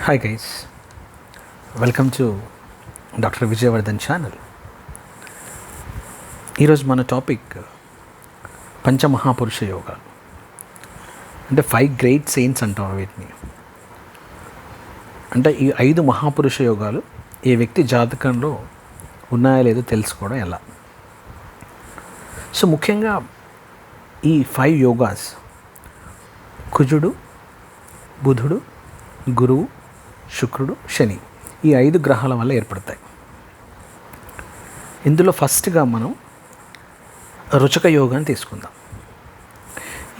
Hi guys welcome to doctor Vijayavardhan channel ఈరోజు మన topic uh, పంచమహాపురుష యోగాలు. అంటే ఫైవ్ గ్రేట్ సెయిన్స్ అంటాం వీటిని. అంటే ఈ ఐదు మహాపురుష యోగాలు ఏ వ్యక్తి జాతకంలో ఉన్నాయో లేదో తెలుసుకోవడం ఎలా? సో ముఖ్యంగా ఈ ఫైవ్ యోగాస్ కుజుడు బుధుడు గురువు శుక్రుడు శని ఈ ఐదు గ్రహాల వల్ల ఏర్పడతాయి. ఇందులో ఫస్ట్గా మనం రుచక యోగాన్ని తీసుకుందాం.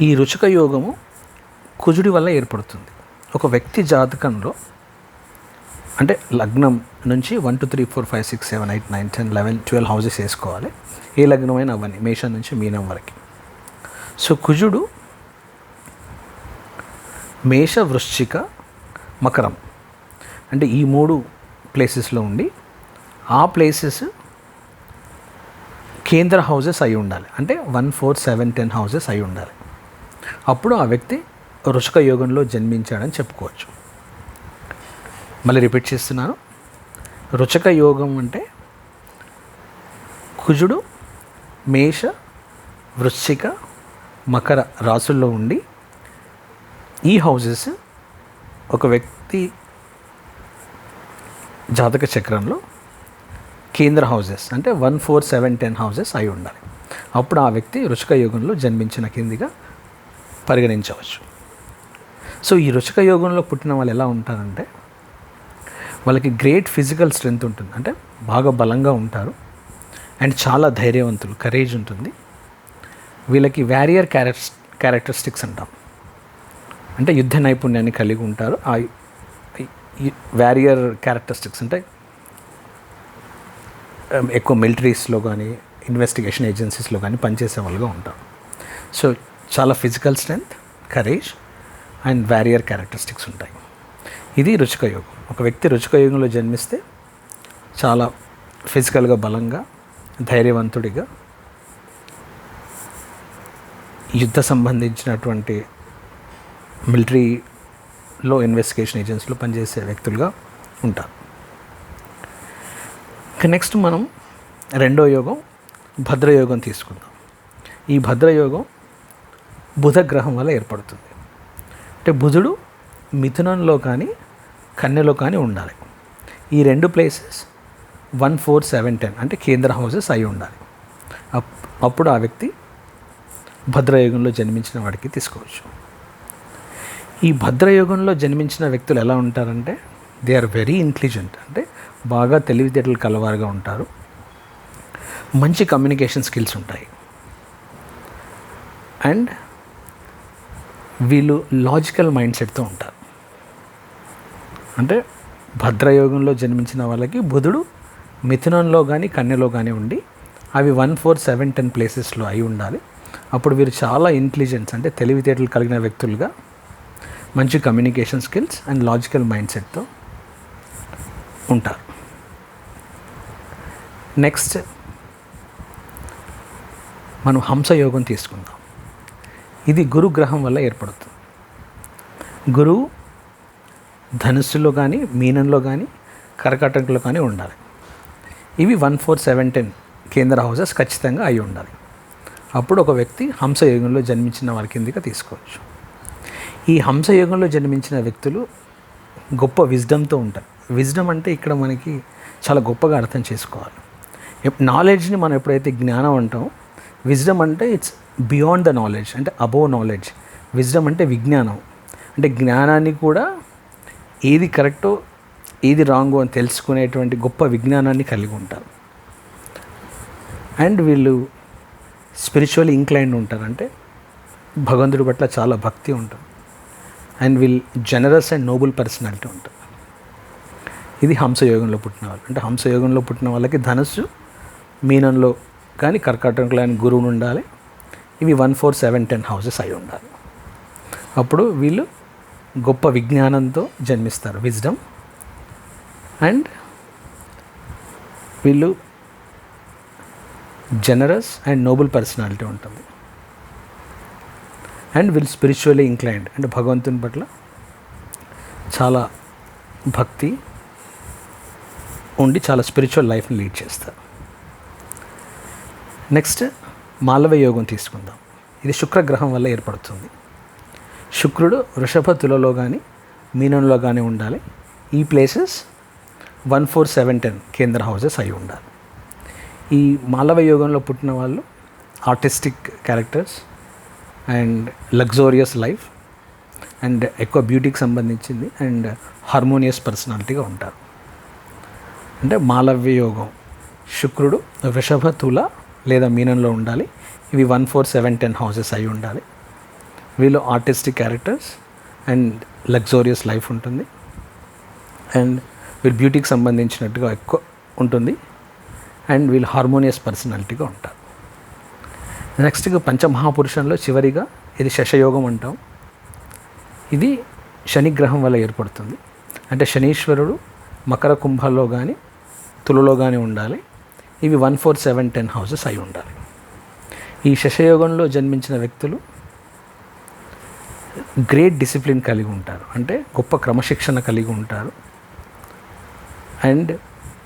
ఈ రుచక యోగము కుజుడి వల్ల ఏర్పడుతుంది. ఒక వ్యక్తి జాతకంలో అంటే లగ్నం నుంచి one two three four five six seven eight nine ten eleven twelve houses వేసుకోవాలి. ఏ లగ్నమైన అవన్నీ మేషం నుంచి మీనం వరకు. సో కుజుడు మేష వృశ్చిక మకరం. అంటే ఈ మూడు ప్లేసెస్లో ఉండి ఆ ప్లేసెస్ కేంద్ర హౌసెస్ అయి ఉండాలి. అంటే one four seven ten houses అయి ఉండాలి. అప్పుడు ఆ వ్యక్తి రుషిక యోగంలో జన్మించాడని చెప్పుకోవచ్చు. మళ్ళీ రిపీట్ చేస్తున్నాను. రుచక యోగం అంటే కుజుడు మేష వృశ్చిక మకర రాసుల్లో ఉండి ఈ హౌజెస్ ఒక వ్యక్తి జాతక చక్రంలో కేంద్ర హౌజెస్ అంటే one four seven ten houses అయి ఉండాలి. అప్పుడు ఆ వ్యక్తి రుచిక యోగంలో జన్మించిన కిందిగా పరిగణించవచ్చు. సో ఈ రుచిక యోగంలో పుట్టిన వాళ్ళు ఎలా ఉంటారంటే వాళ్ళకి గ్రేట్ ఫిజికల్ స్ట్రెంగ్త్ ఉంటుంది. అంటే బాగా బలంగా ఉంటారు. అండ్ చాలా ధైర్యవంతులు కరేజ్ ఉంటుంది. వీళ్ళకి వ్యారియర్ క్యారెక్టర్స్ క్యారెక్టరిస్టిక్స్ అంటాం. అంటే యుద్ధ నైపుణ్యాన్ని కలిగి ఉంటారు. ఆ వ్యారియర్ క్యారెక్టరిస్టిక్స్ ఉంటాయి ఎక్కువ మిలిటరీస్లో కానీ ఇన్వెస్టిగేషన్ ఏజెన్సీస్లో కానీ పనిచేసే వాళ్ళుగా ఉంటారు సో చాలా physical strength courage and warrior characteristics ఉంటాయి. ఇది రుచిక యోగం. ఒక వ్యక్తి రుచిక యోగంలో జన్మిస్తే చాలా ఫిజికల్గా బలంగా ధైర్యవంతుడిగా యుద్ధ సంబంధించినటువంటి మిలిటరీ లో ఇన్వెస్టిగేషన్ ఏజెన్సీలో పనిచేసే వ్యక్తులుగా ఉంటారు. ఇక నెక్స్ట్ మనం రెండో యోగం భద్రయోగం తీసుకుందాం. ఈ భద్రయోగం బుధ గ్రహం వల్ల ఏర్పడుతుంది. అంటే బుధుడు మిథునంలో కానీ కన్యలో కానీ ఉండాలి. ఈ రెండు places one four seven ten అంటే కేంద్ర హౌసెస్ అయి ఉండాలి. అప్- అప్పుడు ఆ వ్యక్తి భద్రయోగంలో జన్మించిన వాడికి తీసుకోవచ్చు. ఈ భద్రయుగంలో జన్మించిన వ్యక్తులు ఎలా ఉంటారంటే దే ఆర్ వెరీ ఇంటెలిజెంట్ అంటే బాగా తెలివితేటలు కలవారుగా ఉంటారు. మంచి కమ్యూనికేషన్ స్కిల్స్ ఉంటాయి. అండ్ వీళ్ళు లాజికల్ మైండ్ సెట్తో ఉంటారు. అంటే భద్రయోగంలో జన్మించిన వాళ్ళకి బుధుడు మిథునంలో కానీ కన్యలో కానీ ఉండి అవి వన్ ఫోర్ సెవెన్ టెన్ ప్లేసెస్లో అయి ఉండాలి. అప్పుడు వీరు చాలా ఇంటెలిజెన్స్ అంటే తెలివితేటలు కలిగిన వ్యక్తులుగా మంచి communication skills and logical mind సెట్తో ఉంటారు. నెక్స్ట్ మనం హంసయోగం తీసుకుందాం. ఇది గురు గ్రహం వల్ల ఏర్పడుతుంది. గురువు ధనుస్సులో కానీ మీనంలో కానీ కర్కాటకంలో కానీ ఉండాలి. ఇవి వన్ ఫోర్ సెవెన్ టెన్ కేంద్ర హౌసెస్ ఖచ్చితంగా అయి ఉండాలి. అప్పుడు ఒక వ్యక్తి హంసయోగంలో జన్మించిన వారి కిందిగా తీసుకోవచ్చు. ఈ హంసయోగంలో జన్మించిన వ్యక్తులు గొప్ప విజ్డమ్తో ఉంటారు. విజ్డమ్ అంటే ఇక్కడ మనకి చాలా గొప్పగా అర్థం చేసుకోవాలి. నాలెడ్జ్ని మనం ఎప్పుడైతే జ్ఞానం అంటాం విజ్డమ్ అంటే ఇట్స్ బియాండ్ ద నాలెడ్జ్ అంటే అబోవ్ నాలెడ్జ్ విజ్డమ్ అంటే విజ్ఞానం. అంటే జ్ఞానాన్ని కూడా ఏది కరెక్టో ఏది రాంగో అని తెలుసుకునేటువంటి గొప్ప విజ్ఞానాన్ని కలిగి ఉంటారు. అండ్ వీళ్ళు స్పిరిచువల్ ఇంక్లైన్డ్ ఉంటారు. అంటే భగవంతుడి పట్ల చాలా భక్తి ఉంటుంది. And will generous and noble personality ఉంటుంది. ఇది హంసయోగంలో పుట్టిన వాళ్ళు. అంటే హంసయోగంలో పుట్టిన వాళ్ళకి ధనస్సు మీనంలో కానీ కర్కాటకంలో కానీ గురువును ఉండాలి. ఇవి one four seven ten houses అయి ఉండాలి. అప్పుడు వీళ్ళు గొప్ప విజ్ఞానంతో జన్మిస్తారు విజ్డమ్. అండ్ వీళ్ళు జనరస్ అండ్ నోబుల్ పర్సనాలిటీ ఉంటుంది. And will spiritually inclined. అంటే భగవంతుని పట్ల చాలా భక్తి ఉండి చాలా స్పిరిచువల్ లైఫ్ని లీడ్ చేస్తారు. నెక్స్ట్ మాలవ యోగం తీసుకుందాం. ఇది శుక్రగ్రహం వల్ల ఏర్పడుతుంది. శుక్రుడు వృషభ తులలో కానీ మీనంలో కానీ ఉండాలి. ఈ places one four seven ten కేంద్ర హౌసెస్ అయి ఉండాలి. ఈ మాలవ యోగంలో పుట్టిన వాళ్ళు artistic characters and luxurious life and ఎక్కువ బ్యూటీకి సంబంధించింది అండ్ హార్మోనియస్ పర్సనాలిటీగా ఉంటారు. అంటే మాలవ్య యోగం శుక్రుడు వృషభ తుల లేదా మీనంలో ఉండాలి. ఇవి one four seven ten houses అయి ఉండాలి. వీళ్ళు artistic characters and luxurious life ఉంటుంది. అండ్ వీళ్ళు బ్యూటీకి సంబంధించినట్టుగా ఎక్కువ ఉంటుంది. అండ్ వీళ్ళు హార్మోనియస్ పర్సనాలిటీగా ఉంటారు. నెక్స్ట్ పంచమహాపురుషంలో చివరిగా ఇది శశయోగం అంటాం. ఇది శనిగ్రహం వల్ల ఏర్పడుతుంది. అంటే శనీశ్వరుడు మకర కుంభంలో కానీ తులలో కానీ ఉండాలి. ఇవి one four seven ten houses అయి ఉండాలి. ఈ శశయోగంలో జన్మించిన వ్యక్తులు గ్రేట్ డిసిప్లిన్ కలిగి ఉంటారు. అంటే గొప్ప క్రమశిక్షణ కలిగి ఉంటారు. అండ్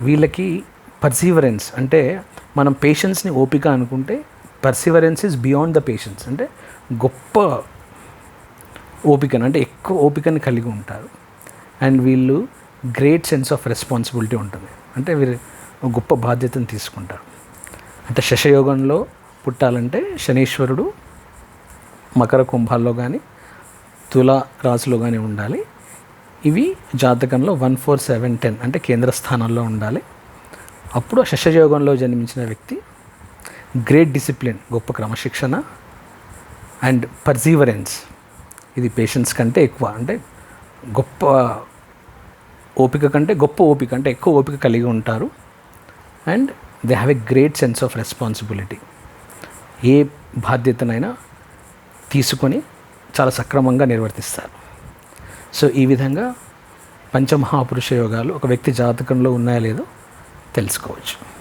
వీళ్ళకి పర్సీవరెన్స్ అంటే మనం పేషెన్స్ని ఓపిక అనుకుంటే perseverance is beyond the patience అంటే గొప్ప ఓపికను అంటే ఎక్కువ ఓపికను కలిగి ఉంటారు. అండ్ వీళ్ళు గ్రేట్ సెన్స్ ఆఫ్ రెస్పాన్సిబిలిటీ ఉంటుంది. అంటే వీరు గొప్ప బాధ్యతను తీసుకుంటారు. అంటే శశయోగంలో పుట్టాలంటే శనీశ్వరుడు మకర కుంభాల్లో కానీ తుల రాశిలో కానీ ఉండాలి. ఇవి జాతకంలో వన్ ఫోర్ సెవెన్ టెన్ అంటే కేంద్ర స్థానంలో ఉండాలి. అప్పుడు శశయోగంలో జన్మించిన వ్యక్తి గ్రేట్ డిసిప్లిన్ గొప్ప క్రమశిక్షణ అండ్ పర్జీవరెన్స్ ఇది పేషెన్స్ కంటే ఎక్కువ. అంటే గొప్ప ఓపిక కంటే గొప్ప ఓపిక అంటే ఎక్కువ ఓపిక కలిగి ఉంటారు. And they have a great sense of responsibility ఏ బాధ్యతనైనా తీసుకొని చాలా సక్రమంగా నిర్వర్తిస్తారు. సో ఈ విధంగా పంచమహాపురుష యోగాలు ఒక వ్యక్తి జాతకంలో ఉన్నాయో లేదో తెలుసుకోవచ్చు.